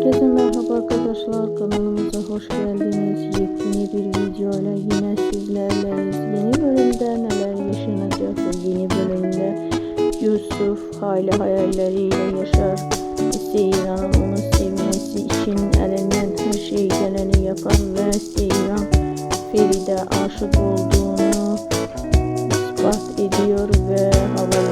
Herkese merhaba arkadaşlar kanalımıza hoş geldiniz. Yepyeni bir video ile yine sizlerleyiz. Yeni bölümde neler yaşanacak? Yeni bölümde Yusuf aile hayalleriyle yaşar. Seyran onu sevmesi için elinden her şey geleni yapar ve Seyran Feride aşık olduğunu ispat ediyor ve havalı